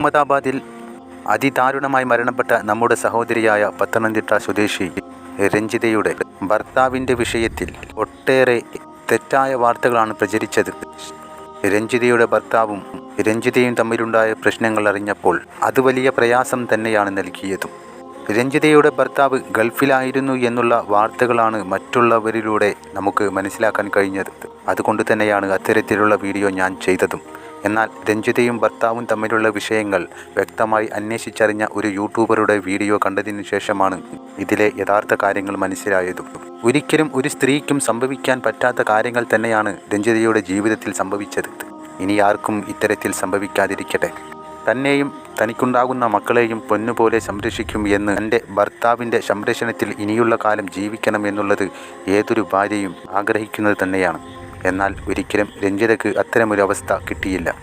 അഹമ്മദാബാദിൽ അതിദാരുണമായി മരണപ്പെട്ട നമ്മുടെ സഹോദരിയായ പത്തനംതിട്ട സ്വദേശി രഞ്ജിതയുടെ ഭർത്താവിന്റെ വിഷയത്തിൽ ഒട്ടേറെ തെറ്റായ വാർത്തകളാണ് പ്രചരിച്ചത്. രഞ്ജിതയുടെ ഭർത്താവും രഞ്ജിതയും തമ്മിലുണ്ടായ പ്രശ്നങ്ങൾ അറിഞ്ഞപ്പോൾ അത് വലിയ പ്രയാസം തന്നെയാണ് നൽകിയതും. രഞ്ജിതയുടെ ഭർത്താവ് ഗൾഫിലായിരുന്നു എന്നുള്ള വാർത്തകളാണ് മറ്റുള്ളവരിലൂടെ നമുക്ക് മനസ്സിലാക്കാൻ കഴിഞ്ഞത്. അതുകൊണ്ട് തന്നെയാണ് അത്തരത്തിലുള്ള വീഡിയോ ഞാൻ ചെയ്തതും. എന്നാൽ രഞ്ജിതയും ഭർത്താവും തമ്മിലുള്ള വിഷയങ്ങൾ വ്യക്തമായി അന്വേഷിച്ചറിഞ്ഞ ഒരു യൂട്യൂബറുടെ വീഡിയോ കണ്ടതിനു ശേഷമാണ് ഇതിലെ യഥാർത്ഥ കാര്യങ്ങൾ മനസ്സിലായതും. ഒരിക്കലും ഒരു സ്ത്രീക്കും സംഭവിക്കാൻ പറ്റാത്ത കാര്യങ്ങൾ തന്നെയാണ് രഞ്ജിതയുടെ ജീവിതത്തിൽ സംഭവിച്ചത്. ഇനി ആർക്കും ഇത്തരത്തിൽ സംഭവിക്കാതിരിക്കട്ടെ. തന്നെയും തനിക്കുണ്ടാകുന്ന മക്കളെയും പൊന്നുപോലെ സംരക്ഷിക്കും എന്ന് എന്റെ ഭർത്താവിന്റെ സംരക്ഷണത്തിൽ ഇനിയുള്ള കാലം ജീവിക്കണം എന്നുള്ളത് ഏതൊരു ഭാര്യയും ആഗ്രഹിക്കുന്നത് തന്നെയാണ്. എന്നാൽ ഒരിക്കലും രഞ്ജിതയ്ക്ക് അത്തരമൊരു അവസ്ഥ കിട്ടിയില്ല.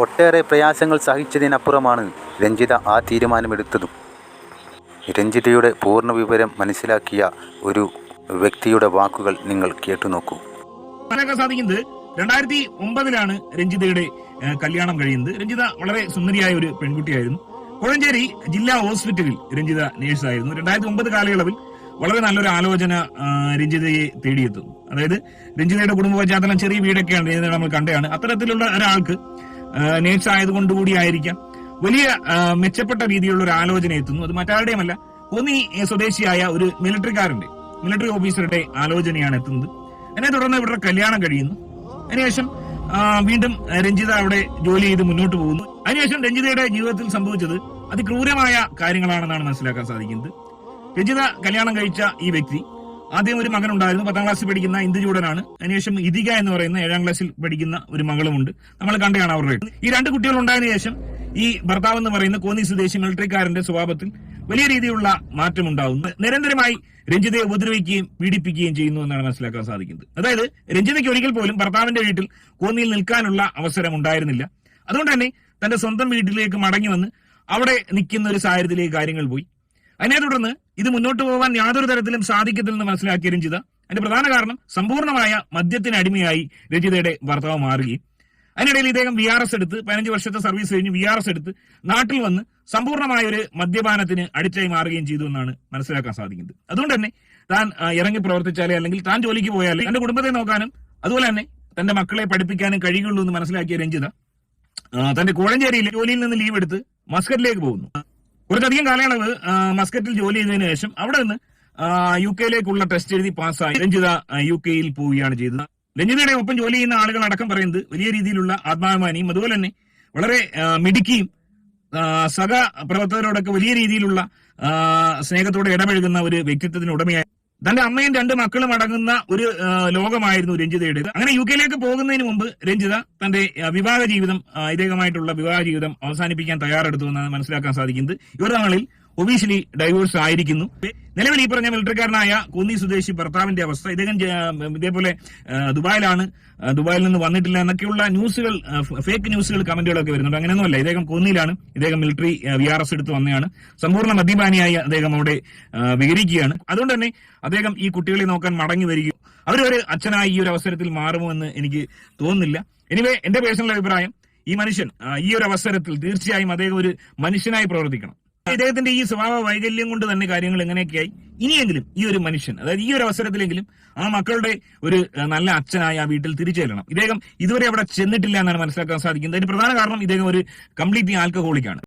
ഒട്ടേറെ പ്രയാസങ്ങൾ സഹിച്ചതിനപ്പുറമാണ് രഞ്ജിത ആ തീരുമാനമെടുത്തതും. രഞ്ജിതയുടെ പൂർണ വിവരം മനസ്സിലാക്കിയ ഒരു വ്യക്തിയുടെ വാക്കുകൾ നിങ്ങൾ കേട്ടുനോക്കൂ സാധിക്കുന്നത് രണ്ടായിരത്തി ഒമ്പതിലാണ് രഞ്ജിതയുടെ കല്യാണം കഴിയുന്നത്. രഞ്ജിത വളരെ സുന്ദരിയായ ഒരു പെൺകുട്ടിയായിരുന്നു. കോഴഞ്ചേരി ജില്ലാ ഹോസ്പിറ്റലിൽ രഞ്ജിത നേഴ്സായിരുന്നു. രണ്ടായിരത്തി ഒമ്പത് കാലയളവിൽ വളരെ നല്ലൊരു ആലോചന രഞ്ജിതയെ തേടിയെത്തുന്നു. അതായത് രഞ്ജിതയുടെ കുടുംബ പശ്ചാത്തലം ചെറിയ വീടൊക്കെയാണ് രഞ്ജിത നമ്മൾ കണ്ടതാണ്. അത്തരത്തിലുള്ള ഒരാൾക്ക് നേഴ്സ് ആയതുകൊണ്ട് കൂടിയായിരിക്കാം വലിയ മെച്ചപ്പെട്ട രീതിയിലുള്ള ഒരു ആലോചന എത്തുന്നു. അത് മറ്റാരുടെയുമല്ല കോന്നി സ്വദേശിയായ ഒരു മിലിറ്ററിക്കാരന്റെ മിലിറ്ററി ഓഫീസറുടെ ആലോചനയാണ് എത്തുന്നത്. അതിനെ തുടർന്ന് ഇവരുടെ കല്യാണം കഴിയുന്നു. അതിനുശേഷം വീണ്ടും രഞ്ജിത അവിടെ ജോലി ചെയ്ത് മുന്നോട്ട് പോകുന്നു. അതിനുശേഷം രഞ്ജിതയുടെ ജീവിതത്തിൽ സംഭവിച്ചത് അതിക്രൂരമായ കാര്യങ്ങളാണെന്നാണ് മനസ്സിലാക്കാൻ സാധിക്കുന്നത്. രഞ്ജിത കല്യാണം കഴിച്ച ഈ വ്യക്തി ആദ്യം ഒരു മകനുണ്ടായിരുന്നു പത്താം ക്ലാസ്സിൽ പഠിക്കുന്ന ഇന്ദുചൂടനാണ് അതിനുശേഷം ഇതിക എന്ന് പറയുന്ന ഏഴാം ക്ലാസ്സിൽ പഠിക്കുന്ന ഒരു മകളുമുണ്ട്. നമ്മൾ കണ്ടതാണ് അവരുടെ ഈ രണ്ട് കുട്ടികൾ ഉണ്ടായതിനു ശേഷം ഈ ഭർത്താവ് എന്ന് പറയുന്ന കോന്നി സ്വദേശി മിലിറ്ററിക്കാരന്റെ സ്വഭാവത്തിൽ വലിയ രീതിയിലുള്ള മാറ്റം ഉണ്ടാകുന്നു നിരന്തരമായി രഞ്ജിതയെ ഉപദ്രവിക്കുകയും പീഡിപ്പിക്കുകയും ചെയ്യുന്നു എന്നാണ് മനസ്സിലാക്കാൻ സാധിക്കുന്നത്. അതായത് രഞ്ജിതയ്ക്ക് ഒരിക്കൽ പോലും ഭർത്താവിന്റെ വീട്ടിൽ കോന്നിയിൽ നിൽക്കാനുള്ള അവസരം ഉണ്ടായിരുന്നില്ല. അതുകൊണ്ട് തന്നെ തന്റെ സ്വന്തം വീട്ടിലേക്ക് മടങ്ങി വന്ന് അവിടെ നിൽക്കുന്ന ഒരു സാഹചര്യത്തിലേക്ക് കാര്യങ്ങൾ പോയി. അതിനെ തുടർന്ന് ഇത് മുന്നോട്ട് പോകാൻ യാതൊരു തരത്തിലും സാധിക്കത്തില്ലെന്ന് മനസ്സിലാക്കിയ രഞ്ജിത അതിന്റെ പ്രധാന കാരണം സമ്പൂർണമായ മദ്യത്തിന് അടിമയായി രഞ്ജിതയുടെ ഭർത്താവ് മാറുകയും അതിനിടയിൽ ഇദ്ദേഹം വി ആർ എസ് എടുത്ത് പതിനഞ്ച് വർഷത്തെ സർവീസ് കഴിഞ്ഞ് വി ആർ എസ് എടുത്ത് നാട്ടിൽ വന്ന് സമ്പൂർണമായ ഒരു മദ്യപാനത്തിന് അടിച്ചായി മാറുകയും ചെയ്തു എന്നാണ് മനസ്സിലാക്കാൻ സാധിക്കുന്നത്. അതുകൊണ്ട് തന്നെ താൻ ഇറങ്ങി പ്രവർത്തിച്ചാലേ അല്ലെങ്കിൽ താൻ ജോലിക്ക് പോയാലേ തന്റെ കുടുംബത്തെ നോക്കാനും അതുപോലെ തന്നെ തന്റെ മക്കളെ പഠിപ്പിക്കാനും കഴിയുള്ളൂ എന്ന് മനസ്സിലാക്കിയ രഞ്ജിത തന്റെ കോഴഞ്ചേരിയിൽ ജോലിയിൽ നിന്ന് ലീവ് എടുത്ത് മസ്കറ്റിലേക്ക് പോകുന്നു. കുറച്ചധികം കാലയളവ് മസ്കറ്റിൽ ജോലി ചെയ്തതിനു ശേഷം അവിടെ നിന്ന് യു കെയിലേക്കുള്ള ടെസ്റ്റ് എഴുതി പാസ്സായി. രഞ്ജിത യു കെയിൽ പോവുകയാണ് ചെയ്തത്. രഞ്ജിതയുടെ ഒപ്പം ജോലി ചെയ്യുന്ന ആളുകൾ അടക്കം പറയുന്നത് വലിയ രീതിയിലുള്ള ആത്മാഭിമാനിയും അതുപോലെ തന്നെ വളരെ മിടുക്കിയും സഹ പ്രവർത്തകരോടൊക്കെ വലിയ രീതിയിലുള്ള സ്നേഹത്തോടെ ഇടപഴകുന്ന ഒരു വ്യക്തിത്വത്തിന് ഉടമയായി തന്റെ അമ്മയും രണ്ട് മക്കളും അടങ്ങുന്ന ഒരു ലോകമായിരുന്നു രഞ്ജിതയുടെ അങ്ങനെ യു കെയിലേക്ക് പോകുന്നതിന് മുമ്പ് രഞ്ജിത തന്റെ വിവാഹ ജീവിതം ഇദ്ദേഹമായിട്ടുള്ള വിവാഹ ജീവിതം അവസാനിപ്പിക്കാൻ തയ്യാറെടുത്തു എന്നാണ് മനസ്സിലാക്കാൻ സാധിക്കുന്നത്. ഇവർ തങ്ങളിൽ ഒഫീഷ്യലി ഡൈവോഴ്സ് ആയിരിക്കുന്നു. നിലവിൽ ഈ പറഞ്ഞ മിലിറ്ററിക്കാരനായ കോന്നി സ്വദേശി ഭർത്താവിന്റെ അവസ്ഥ ഇദ്ദേഹം ഇതേപോലെ ദുബായിലാണ്. ദുബായിൽ നിന്ന് വന്നിട്ടില്ല എന്നൊക്കെയുള്ള ന്യൂസുകൾ ഫേക്ക് ന്യൂസുകൾ കമന്റുകളൊക്കെ വരുന്നുണ്ട്. അങ്ങനെയൊന്നുമല്ല ഇദ്ദേഹം കോന്നിയിലാണ്. ഇദ്ദേഹം മിലിറ്ററി വി ആർ എസ് എടുത്ത് വന്നതാണ് സമ്പൂർണ മദ്യപാനിയായി അദ്ദേഹം അവിടെ വിഹരിക്കുകയാണ്. അതുകൊണ്ട് തന്നെ അദ്ദേഹം ഈ കുട്ടികളെ നോക്കാൻ മടങ്ങി വരികയും അവരൊരു അച്ഛനായി ഈ ഒരു അവസരത്തിൽ മാറുമോ എന്ന് എനിക്ക് തോന്നുന്നില്ല. എനിവേ എന്റെ പേഴ്സണൽ അഭിപ്രായം ഈ മനുഷ്യൻ ഈ ഒരു അവസരത്തിൽ തീർച്ചയായും അദ്ദേഹം ഒരു മനുഷ്യനായി പ്രവർത്തിക്കണം. ഇദ്ദേഹത്തിന്റെ ഈ സ്വഭാവ വൈകല്യം കൊണ്ട് തന്നെ കാര്യങ്ങൾ എങ്ങനെയൊക്കെയായി? ഇനിയെങ്കിലും ഈ ഒരു മനുഷ്യൻ അതായത് ഈ ഒരു അവസരത്തിലെങ്കിലും ആ മക്കളുടെ ഒരു നല്ല അച്ഛനായി ആ വീട്ടിൽ തിരിച്ചു ഇദ്ദേഹം ഇതുവരെ അവിടെ ചെന്നിട്ടില്ല എന്നാണ് മനസ്സിലാക്കാൻ സാധിക്കുന്നത്. അതിന് പ്രധാന കാരണം ഇദ്ദേഹം ഒരു കംപ്ലീറ്റ്ലി ആൽക്കഹോളിക്കാണ്